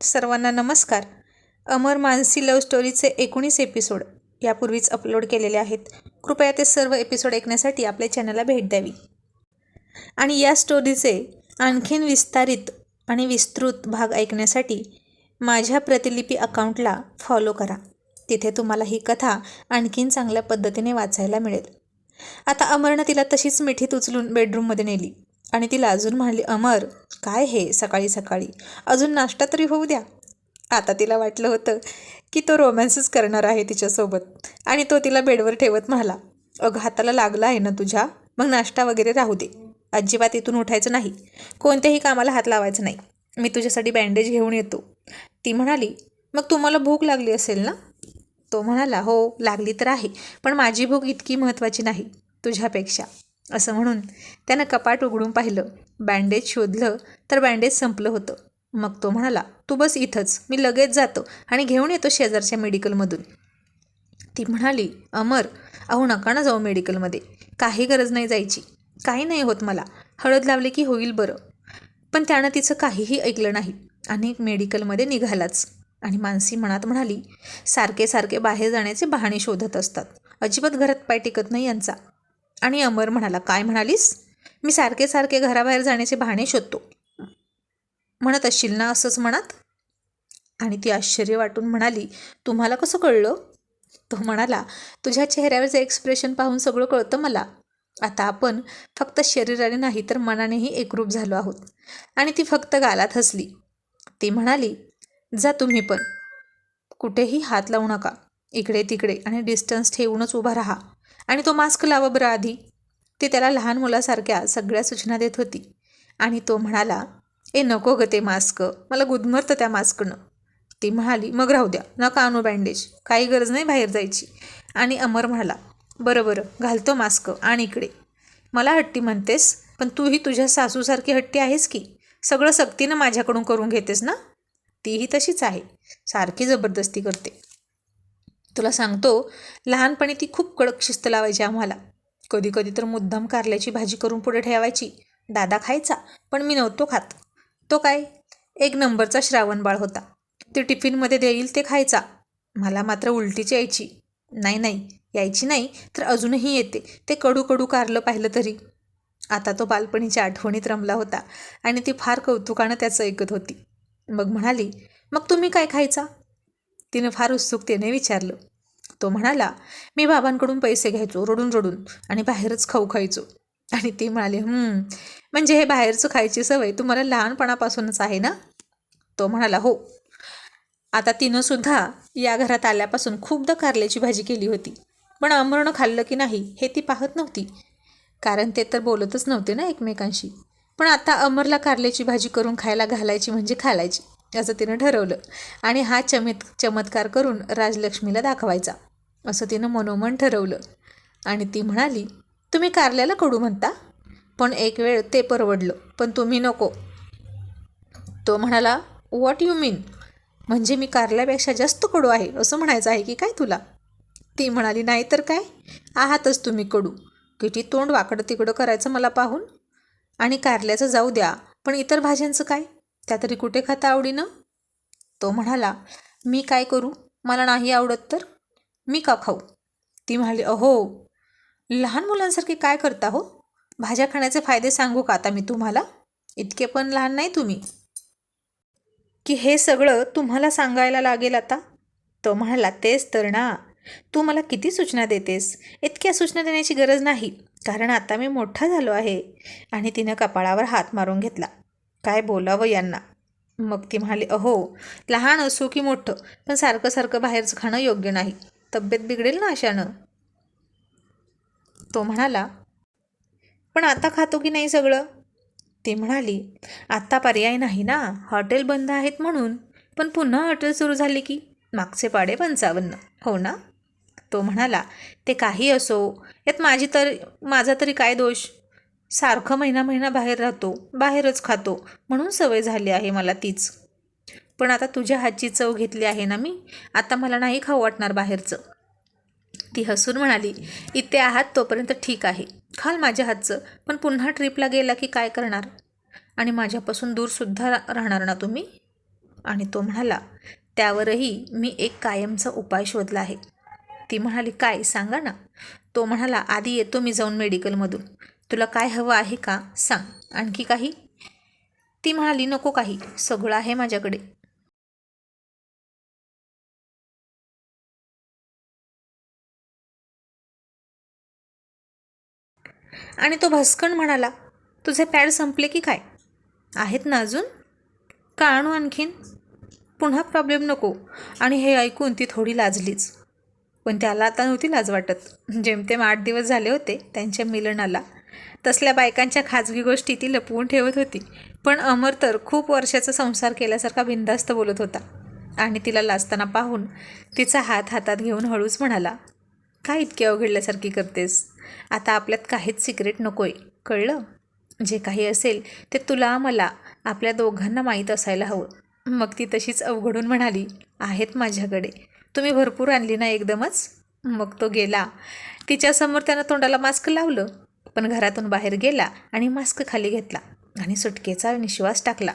सर्वांना नमस्कार. अमर मानसी लव्ह स्टोरीचे एकोणीस एपिसोड यापूर्वीच अपलोड केलेले आहेत. कृपया ते सर्व एपिसोड ऐकण्यासाठी आपल्या चॅनलला भेट द्यावी. आणि या स्टोरीचे आणखीन विस्तारित आणि विस्तृत भाग ऐकण्यासाठी माझ्या प्रतिलिपी अकाउंटला फॉलो करा. तिथे तुम्हाला ही कथा आणखीन चांगल्या पद्धतीने वाचायला मिळेल. आता अमरनं तिला तशीच मिठीत उचलून बेडरूममध्ये नेली. आणि तिला अजून म्हणाली अमर काय हे सकाळी सकाळी? अजून नाश्ता तरी होऊ द्या. आता तिला वाटलं होतं की तो रोमॅन्सच करणार आहे तिच्यासोबत. आणि तो तिला बेडवर ठेवत म्हणाला अगं हाताला लागला आहे ना तुझ्या? मग नाश्ता वगैरे राहू दे. अजिबात इथून उठायचं नाही. कोणत्याही कामाला हात लावायचा नाही. मी तुझ्यासाठी बँडेज घेऊन येतो. ती म्हणाली मग तुम्हाला भूक लागली असेल ना? तो म्हणाला हो लागली तर आहे पण माझी भूक इतकी महत्त्वाची नाही तुझ्यापेक्षा. असं म्हणून त्यानं कपाट उघडून पाहिलं. बँडेज शोधलं तर बँडेज संपलं होतं. मग तो म्हणाला तू बस इथंच मी लगेच जातो आणि घेऊन येतो शेजारच्या मेडिकलमधून. ती म्हणाली अमर अहो नका ना जाऊ मेडिकलमध्ये. काही गरज नाही जायची. काही नाही होत मला. हळद लावले की होईल बरं. पण त्यानं तिचं काहीही ऐकलं नाही आणि मेडिकलमध्ये निघालाच. आणि मानसी मनात म्हणाली सारखे सारखे बाहेर जाण्याचे बहाणे शोधत असतात. अजिबात घरात पाय टिकत नाही यांचा. आणि अमर म्हणाला काय म्हणालीस? मी सारखे सारखे घराबाहेर जाण्याचे बहाणे शोधतो. म्हणत असशील ना असंच म्हणत आणि ती आश्चर्य वाटून म्हणाली तुम्हाला कसं कळलं? तो म्हणाला तुझ्या चेहऱ्यावरचं एक्सप्रेशन पाहून सगळं कळतं मला. आता आपण फक्त शरीराने नाही तर मनानेही एकरूप झालो आहोत. आणि ती फक्त गालात हसली. ती म्हणाली जा तुम्ही पण. कुठेही हात लावू नका. इकडे तिकडे आणि डिस्टन्स ठेवूनच उभा राहा. आणि तो मास्क लावा बरं आधी. ती त्याला लहान मुलासारख्या सगळ्या सूचना देत होती. आणि तो म्हणाला ए नको ग ते मास्क. मला गुदमरतं त्या मास्कनं. ती म्हणाली मग राहू द्या. नका आणू बँडेज. काही गरज नाही बाहेर जायची. आणि अमर म्हणाला बरं बरं. घालतो मास्क. आणि इकडे. मला हट्टी म्हणतेस? पण तूही तुझ्या सासूसारखी हट्टी आहेस की? सगळं सक्तीनं माझ्याकडून करून घेतेस ना? तीही तशीच आहे. सारखी जबरदस्ती करते. तुला सांगतो लहानपणी ती खूप कडक शिस्त लावायची आम्हाला. कधी कधी तर मुद्दाम कारल्याची भाजी करून पुढे ठेवायची. दादा खायचा पण मी नव्हतो खात. तो काय? एक नंबरचा श्रावण बाळ होता. ते टिफिनमध्ये देईल ते खायचा. मला मात्र उलटीची यायची. नाही नाही यायची नाही तर अजूनही येते. ते कडू कडू कारलं पाहिलं तरी. आता तो बालपणीच्या आठवणीत रमला होता आणि ती फार कौतुकानं त्याचं ऐकत होती. मग म्हणाली मग तुम्ही काय खायचा? तिनं फार उत्सुकतेने विचारलं. तो म्हणाला मी बाबांकडून पैसे घ्यायचो रडून रडून आणि बाहेरच खाऊ खायचो. आणि ती म्हणाली म्हणजे हे बाहेरचं खायची सवय तुम्हाला लहानपणापासूनच आहे ना? तो म्हणाला हो. आता तिनं सुद्धा या घरात आल्यापासून खूपदा कारल्याची भाजी केली होती. पण अमरनं खाल्लं की नाही हे ती पाहत नव्हती. कारण ते तर बोलतच नव्हते ना एकमेकांशी. पण आता अमरला कारल्याची भाजी करून खायला घालायची म्हणजे खालायची. असं तिनं ठरवलं. आणि हा चमित चमत्कार करून राजलक्ष्मीला दाखवायचा असं तिनं मनोमन ठरवलं. आणि ती म्हणाली तुम्ही कारल्याला कडू म्हणता? पण एक वेळ ते परवडलं पण तुम्ही नको. तो म्हणाला वॉट यू मीन म्हणजे मी कारल्यापेक्षा जास्त कडू आहे असं म्हणायचं आहे की काय तुला? ती म्हणाली नाही तर काय? आहातच तुम्ही कडू किती तोंड वाकडं तिकडं करायचं मला पाहून? आणि कारल्याचं जाऊ द्या पण इतर भाज्यांचं काय? त्या तरी कुठे खाता आवडीनं? तो म्हणाला मी काय करू? मला नाही आवडत तर? मी का खाऊ? ती म्हणाली अहो लहान मुलांसारखे काय करता हो? भाज्या खाण्याचे फायदे सांगू का आता मी तुम्हाला? इतके पण लहान नाही तुम्ही. की हे सगळं तुम्हाला सांगायला लागेल आता? तो म्हणाला तेच तर ना. तू मला किती सूचना देतेस? इतक्या सूचना देण्याची गरज नाही. कारण आता मी मोठा झालो आहे. आणि तिनं कपाळावर हात मारून घेतला. काय बोलावं यांना? मग ती म्हणाली अहो लहान असो की मोठं पण सारखं सारखं बाहेरचं खाणं योग्य नाही. तब्येत बिघडेल ना अशानं? तो म्हणाला पण आता खातो की नाही सगळं? ती म्हणाली आत्ता पर्याय नाही ना. हॉटेल बंद आहेत म्हणून. पण पुन्हा हॉटेल सुरू झाली की? मागचे पाडे पंचावन्न. हो ना? तो म्हणाला ते काही असो. यात माझी तर माझा तरी काय दोष? सारखं महिना महिना बाहेर राहतो बाहेरच खातो म्हणून सवय झाली आहे मला तीच. पण आता तुझ्या हातची चव घेतली आहे ना मी? आता मला नाही खाऊ वाटणार बाहेरचं. ती हसून म्हणाली इथे आहात तोपर्यंत ठीक आहे. खाल माझ्या हातचं पण पुन्हा ट्रिपला गेला की काय करणार? आणि माझ्यापासून दूरसुद्धा राहणार ना तुम्ही? आणि तो म्हणाला त्यावरही मी एक कायमचा उपाय शोधला आहे. ती म्हणाली काय? सांगा ना. तो म्हणाला आधी येतो मी जाऊन मेडिकलमधून. तुला काय हवं आहे का? सांग. आणखी काही? ती म्हणाली नको काही. सगळं आहे माझ्याकडे. आणि तो भस्कण म्हणाला तुझे पॅड संपले की काय? आहेत ना अजून? का आणू आणखीन? पुन्हा प्रॉब्लेम नको. आणि हे ऐकून ती थोडी लाजलीच. पण त्याला आता नव्हती लाज वाटत. जेमतेम आठ दिवस झाले होते त्यांच्या मिलनाला. तसल्या बायकांच्या खाजगी गोष्टी ती लपवून ठेवत होती. पण अमर तर खूप वर्षाचा संसार केल्यासारखा बिंदास्त बोलत होता. आणि तिला लाजताना पाहून तिचा हात हातात घेऊन हळूच म्हणाला काय इतकी अवघडल्यासारखी करतेस? आता आपल्यात काहीच सिक्रेट नकोय. कळलं? जे काही असेल ते तुला मला आपल्या दोघांना माहीत असायला हवं. मग ती तशीच अवघडून म्हणाली आहेत माझ्याकडे. तुम्ही भरपूर आणली ना एकदमच? मग तो गेला. तिच्यासमोर त्यानं तोंडाला मास्क लावलं. पण घरातून बाहेर गेला आणि मास्क खाली घेतला आणि सुटकेचा निश्वास टाकला.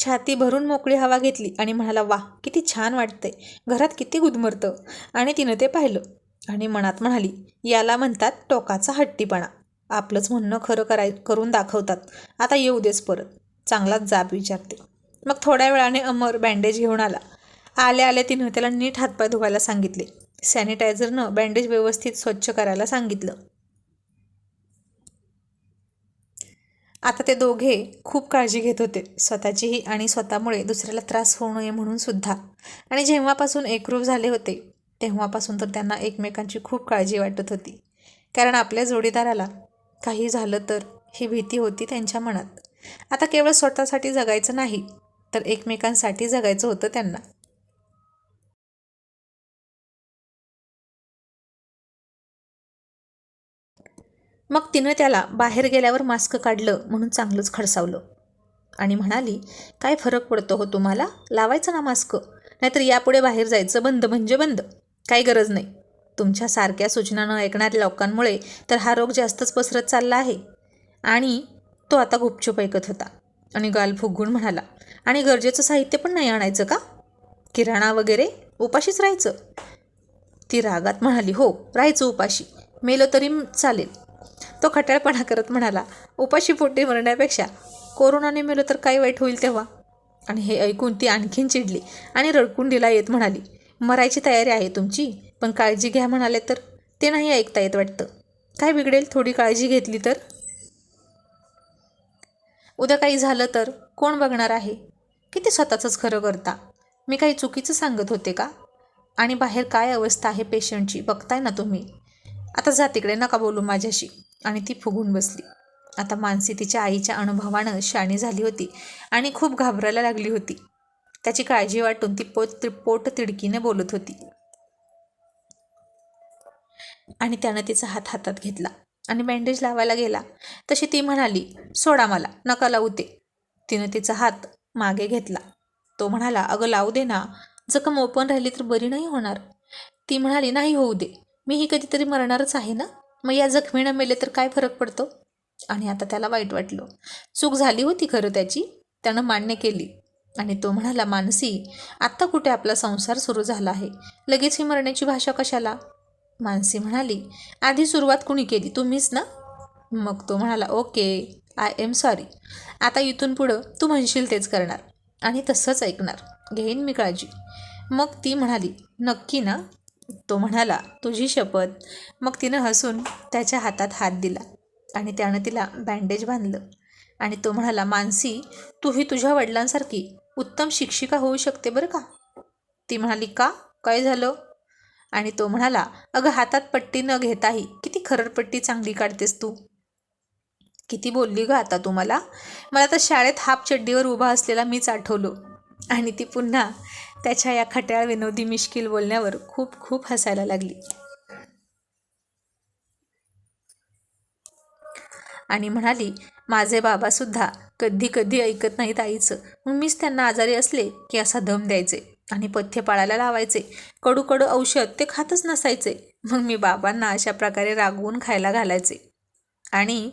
छाती भरून मोकळी हवा घेतली आणि म्हणाला वा किती छान वाटतंय. घरात किती गुदमरतं. आणि तिनं ते पाहिलं आणि मनात म्हणाली याला म्हणतात टोकाचा हट्टीपणा. आपलंच म्हणणं खरं कराय करून दाखवतात. आता येऊ देच परत. चांगलाच जाब विचारते. मग थोड्या वेळाने अमर बँडेज घेऊन आला. आल्या आल्या तिनं त्याला नीट हातपाय धुवायला सांगितले. सॅनिटायझरनं बँडेज व्यवस्थित स्वच्छ करायला सांगितलं. आता ते दोघे खूप काळजी घेत होते. स्वतःचीही आणि स्वतःमुळे दुसऱ्याला त्रास होऊ नये म्हणून सुद्धा. आणि जेव्हापासून एकरूप झाले होते तेव्हापासून तर त्यांना एकमेकांची खूप काळजी वाटत होती. कारण आपल्या जोडीदाराला काही झालं तर ही भीती होती त्यांच्या मनात. आता केवळ स्वतःसाठी जगायचं नाही तर एकमेकांसाठी जगायचं होतं त्यांना. मग तिनं त्याला बाहेर गेल्यावर मास्क काढलं म्हणून चांगलंच खडसावलं. आणि म्हणाली काय फरक पडतो हो तुम्हाला? लावायचं ना मास्क? नाहीतर यापुढे बाहेर जायचं बंद म्हणजे बंद. काही गरज नाही. तुमच्या सारख्या सूचना न ऐकणाऱ्या लोकांमुळे तर हा रोग जास्तच पसरत चालला आहे. आणि तो आता गुपचूप ऐकत होता. आणि गाल फुगून म्हणाला आणि गरजेचं साहित्य पण नाही आणायचं का? किराणा वगैरे? उपाशीच राहायचं? ती रागात म्हणाली हो राहायचं उपाशी. मेलं तरी चालेल. तो खटाळपणा करत म्हणाला उपाशी पोटी मरण्यापेक्षा कोरोनाने मेलो तर काय वाईट होईल तेव्हा? आणि हे ऐकून ती आणखीन चिडली आणि रडकुंडीला येत म्हणाली मरायची तयारी आहे तुमची पण काळजी घ्या म्हणाले तर. ते नाही ऐकता येत वाटतं. काय बिघडेल? थोडी काळजी घेतली तर? उद्या काही झालं तर कोण बघणार आहे? किती स्वतःचंच खरं करता? मी काही चुकीचं सांगत होते का? आणि बाहेर काय अवस्था आहे पेशंटची बघताय ना तुम्ही? आता जा तिकडे नका बोलू माझ्याशी. आणि ती फुगून बसली. आता मानसी तिच्या आईच्या अनुभवानं शाणी झाली होती आणि खूप घाबरायला लागली होती. त्याची काळजी वाटून ती पोट पोट तिडकीने बोलत होती. आणि त्यानं तिचा हात हातात घेतला आणि बँडेज लावायला गेला. तशी ती म्हणाली सोडा मला नका लावू ते. तिनं तिचा हात मागे घेतला. तो म्हणाला अगं लावू दे ना. जखम ओपन राहिली तर बरी नाही होणार. ती म्हणाली नाही होऊ दे. मीही कधीतरी मरणारच आहे ना? मग या जखमीनं मेले तर काय फरक पडतो? आणि आता त्याला वाईट वाटलं. चूक झाली होती खरं त्याची. त्यानं मान्य केली. आणि तो म्हणाला मानसी आत्ता कुठे आपला संसार सुरू झाला आहे? लगेच ही मरण्याची भाषा कशाला? मानसी म्हणाली आधी सुरुवात कुणी केली? तुम्हीच ना? मग तो म्हणाला ओके आय एम सॉरी. आता इथून पुढं तू म्हणशील तेच करणार आणि तसंच ऐकणार. घेईन मी काळजी. मग ती म्हणाली नक्की ना? तो म्हणाला तुझी शपथ. मग तिनं हसून त्याच्या हातात हात दिला आणि त्यानं तिला बँडेज बांधलं आणि तो म्हणाला मानसी तूही तुझ्या वडिलांसारखी उत्तम शिक्षिका होऊ शकते बरं का? ती म्हणाली का? काय झालं? आणि तो म्हणाला अगं हातात पट्टी न घेताही किती खरडपट्टी चांगली काढतेस तू. किती बोलली ग आता तू मला? मला तर शाळेत हाफ चड्डीवर उभा असलेला मीच आठवलो. आणि ती पुन्हा त्याच्या या खट्याळ विनोदी मिश्किल बोलण्यावर खूप खूप हसायला लागली. आणि म्हणाली माझे बाबासुद्धा कधी कधी ऐकत नाहीत आईचं. मग मीच त्यांना आजारी असले की असा दम द्यायचे आणि पथ्य पाळायला लावायचे. कडू कडू औषध ते खातच नसायचे. मग मी बाबांना अशा प्रकारे रागवून खायला घालायचे. आणि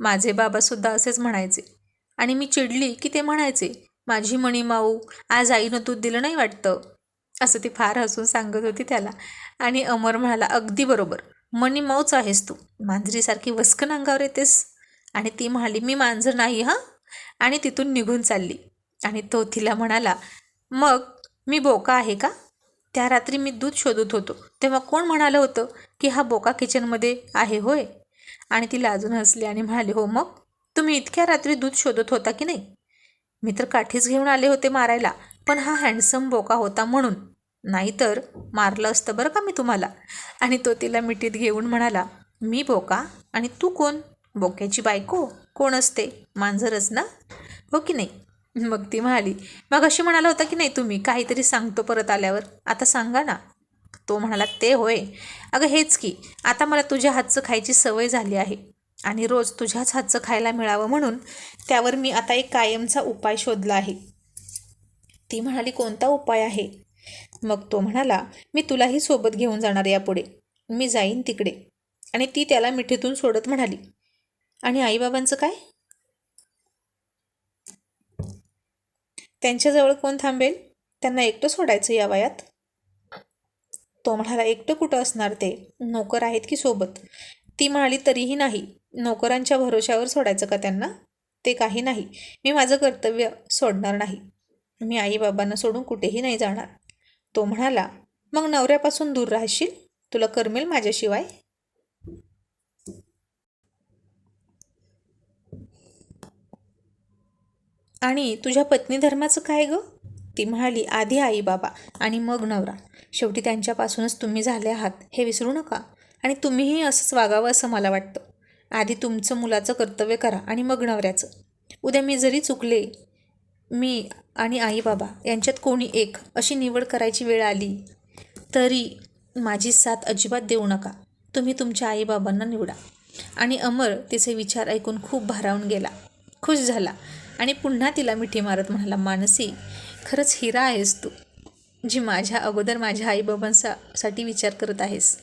माझे बाबासुद्धा असेच म्हणायचे. आणि मी चिडली की ते म्हणायचे माझी मणीमाऊ आज आईनं दूध दिलं नाही वाटतं. असं ती फार हसून सांगत होती त्याला. आणि अमर म्हणाला अगदी बरोबर. मणीमाऊच आहेस तू. मांजरीसारखी वस्कन अंगावर येतेस. आणि ती म्हणाली मी मांजर नाही हां? आणि तिथून निघून चालली. आणि तो तिला म्हणाला मग मी बोका आहे का? त्या रात्री मी दूध शोधत होतो. तेव्हा कोण म्हणालं होतं की हा बोका किचनमध्ये आहे होय? आणि तिला अजून हसली आणि म्हणाली हो मग? तुम्ही इतक्या रात्री दूध शोधत होता की नाही? मी तर काठीच घेऊन आले होते मारायला पण हा हँडसम बोका होता म्हणून. नाहीतर मारलं असतं बरं का मी तुम्हाला? आणि तो तिला मिठीत घेऊन म्हणाला मी बोका? आणि तू कोण? बोक्याची बायको? कोण असते? मांजरच ना? हो की नाही. मग ती म्हणाली मग अशी म्हणाला होता की नाही तुम्ही? काहीतरी सांगतो परत आल्यावर. आता सांगा ना. तो म्हणाला ते होय. अगं हेच की आता मला तुझ्या हातचं खायची सवय झाली आहे. आणि रोज तुझ्याच हातचं खायला मिळावं म्हणून त्यावर मी आता एक कायमचा उपाय शोधला आहे. ती म्हणाली कोणता उपाय आहे? मग तो म्हणाला मी तुलाही सोबत घेऊन जाणार यापुढे. मी जाईन तिकडे. आणि ती त्याला मिठीतून सोडत म्हणाली आणि आईबाबांचं काय? त्यांच्याजवळ कोण थांबेल? त्यांना एकटं सोडायचं या वयात? तो म्हणाला एकटं कुठं असणार ते? नोकर आहेत की सोबत? ती म्हणाली तरीही नाही. नोकरांच्या भरोश्यावर सोडायचं का त्यांना? ते काही नाही. मी माझं कर्तव्य सोडणार नाही. मी आईबाबांना सोडून कुठेही नाही जाणार. तो म्हणाला मग नवऱ्यापासून दूर राहशील? तुला करमेल माझ्याशिवाय? आणि तुझ्या पत्नी धर्माचं काय गं? ती म्हणाली आधी आई बाबा आणि मग नवरा. शेवटी त्यांच्यापासूनच तुम्ही झाले आहात. हे विसरू नका. आणि तुम्हीही असंच वागावं असं मला वाटतं. आधी तुमचं मुलाचं कर्तव्य करा आणि मग नवऱ्याचं. उद्या मी जरी चुकले मी आणि आई बाबा यांच्यात कोणी एक अशी निवड करायची वेळ आली तरी माझी साथ अजिबात देऊ नका. तुम्ही तुमच्या आईबाबांना निवडा. आणि अमर तिचे विचार ऐकून खूप भारावून गेला. खुश झाला आणि पुन्हा तिला मिठी मारत म्हणाला मानसी खरंच हिरा आहेस तू. जी माझ्या अगोदर माझ्या आईबाबांसा साठी विचार करत आहेस.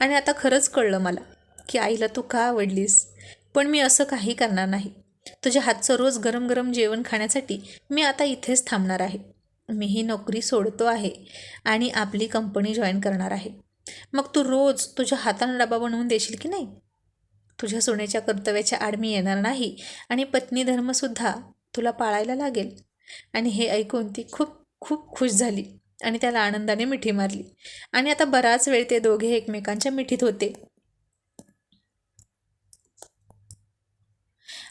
आणि आता खरंच कळलं मला की आईला तू का आवडलीस? पण मी असं काही करणार नाही. तुझ्या हातचं रोज गरम गरम जेवण खाण्यासाठी मी आता इथेच थांबणार आहे. मी ही नोकरी सोडतो आहे आणि आपली कंपनी जॉईन करणार आहे. मग तू रोज तुझ्या हातानं डबा बनवून देशील की नाही? तुझ्या सोन्याच्या कर्तव्याच्या आड मी येणार नाही आणि पत्नी धर्मसुद्धा तुला पाळायला लागेल. आणि हे ऐकून ती खूप खूप खुश झाली. आणि त्याला आनंदाने मिठी मारली. आणि आता बराच वेळ ते दोघे एकमेकांच्या मिठीत होते.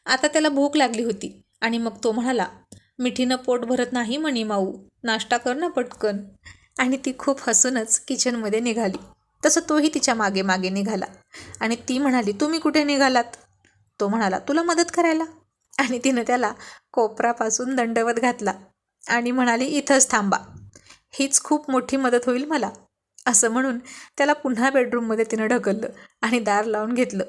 आता त्याला भूक लागली होती आणि मग तो म्हणाला मिठीनं पोट भरत नाही म्हणी माऊ नाश्ता कर ना पटकन. आणि ती खूप हसूनच किचनमध्ये निघाली. तसं तोही तिच्यामागे मागे निघाला. आणि ती म्हणाली तुम्ही कुठे निघालात? तो म्हणाला तुला मदत करायला. आणि तिनं त्याला कोपरापासून दंडवत घातला आणि म्हणाली इथंच थांबा. हीच खूप मोठी मदत होईल मला असं म्हणून त्याला पुन्हा बेडरूममध्ये तिनं ढकललं आणि दार लावून घेतलं.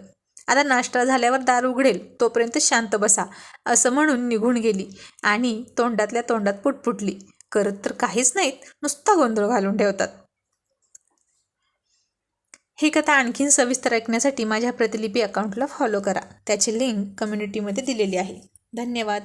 आता नाश्ता झाल्यावर दार उघडेल तोपर्यंत शांत बसा असं म्हणून निघून गेली आणि तोंडातल्या तोंडात पुटपुटली. करत तर काहीच नाहीत नुसता गोंधळ घालून ठेवतात. ही कथा आणखीन सविस्तर ऐकण्यासाठी माझ्या प्रतिलिपी अकाउंटला फॉलो करा. त्याची लिंक कम्युनिटीमध्ये दिलेली आहे. धन्यवाद.